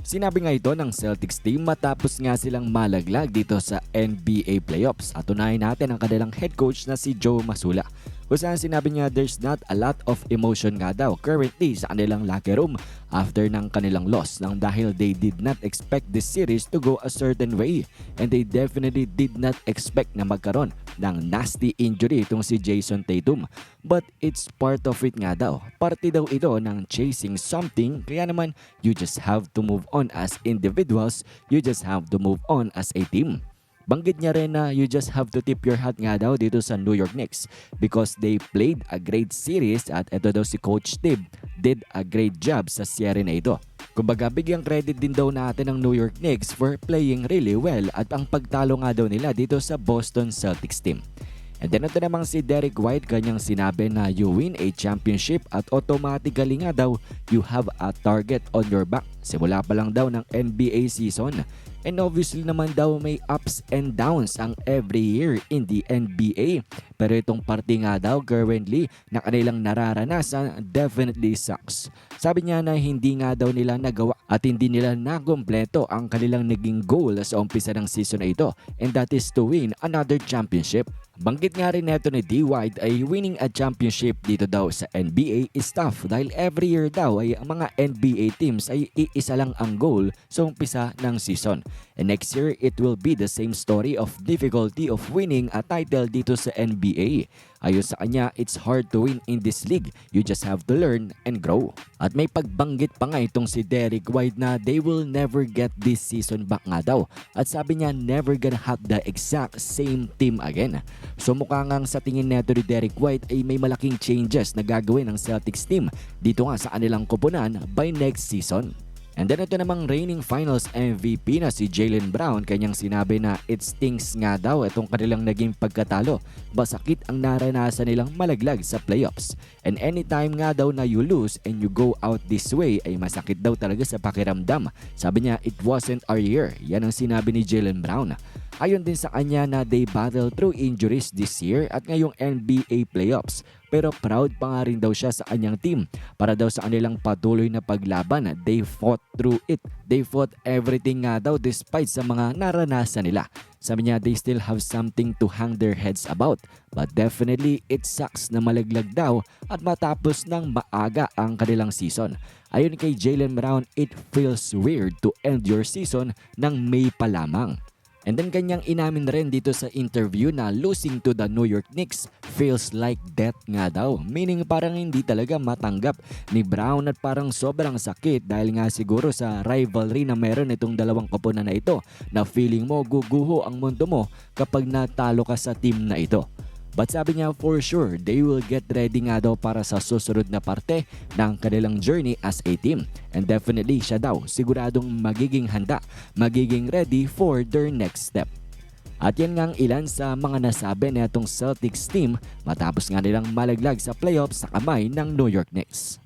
Sinabi nga ito ng Celtics team matapos nga silang malaglag dito sa NBA playoffs. At unahin natin ang kanilang head coach na si Joe Masula. Kung saan sinabi niya there's not a lot of emotion nga daw currently sa kanilang locker room after ng kanilang loss nang dahil they did not expect this series to go a certain way and they definitely did not expect na magkaroon ng nasty injury itong si Jason Tatum. But it's part of it nga daw. Parte daw ito ng chasing something kaya naman you just have to move on as individuals, you just have to move on as a team. Banggit niya rin na you just have to tip your hat nga daw dito sa New York Knicks because they played a great series at ito daw si Coach Tibb did a great job sa series na ito. Kumbaga bigyang credit din daw natin ng New York Knicks for playing really well at ang pagtalo nga daw nila dito sa Boston Celtics team. And then ito namang si Derek White kanyang sinabi na you win a championship at automatically nga daw you have a target on your back. Simula pa lang daw ng NBA season. And obviously naman daw may ups and downs ang every year in the NBA. Pero itong parte nga daw currently na kanilang nararanasan definitely sucks. Sabi niya na hindi nga daw nila nagawa at hindi nila nakompleto ang kanilang naging goal sa umpisa ng season na ito and that is to win another championship. Banggit nga rin neto ni D. White ay winning a championship dito daw sa NBA is tough dahil every year daw ay ang mga NBA teams ay iisa lang ang goal sa umpisa ng season. And next year, it will be the same story of difficulty of winning a title dito sa NBA. Ayon sa kanya, it's hard to win in this league. You just have to learn and grow. At may pagbanggit pa nga itong si Derek White na they will never get this season back nga daw. At sabi niya, never gonna have the exact same team again. So mukha ngang sa tingin neto ni Derek White ay may malaking changes na gagawin ng Celtics team dito nga sa kanilang koponan by next season. And then ito namang reigning finals MVP na si Jalen Brown kanyang sinabi na it stings nga daw itong kanilang naging pagkatalo. Basakit ang naranasan nilang malaglag sa playoffs. And anytime nga daw na you lose and you go out this way ay masakit daw talaga sa pakiramdam. Sabi niya it wasn't our year. Yan ang sinabi ni Jalen Brown. Ayon din sa kanya na they battle through injuries this year at ngayong NBA playoffs. Pero proud pa nga rin daw siya sa kanyang team para daw sa kanilang patuloy na paglaban. They fought through it. They fought everything nga daw despite sa mga naranasan nila. Sabi niya they still have something to hang their heads about. But definitely it sucks na malaglag daw at matapos ng maaga ang kanilang season. Ayon kay Jalen Brown, it feels weird to end your season ng May pa lamang. And then kanyang inamin rin dito sa interview na losing to the New York Knicks feels like death nga daw. Meaning parang hindi talaga matanggap ni Brown at parang sobrang sakit dahil nga siguro sa rivalry na meron itong dalawang koponan na ito na feeling mo guguho ang mundo mo kapag natalo ka sa team na ito. But sabi niya for sure, they will get ready nga daw para sa susunod na parte ng kanilang journey as a team. And definitely siya daw siguradong magiging handa, magiging ready for their next step. At yan nga ang ilan sa mga nasabi na itong Celtics team matapos nga nilang malaglag sa playoffs sa kamay ng New York Knicks.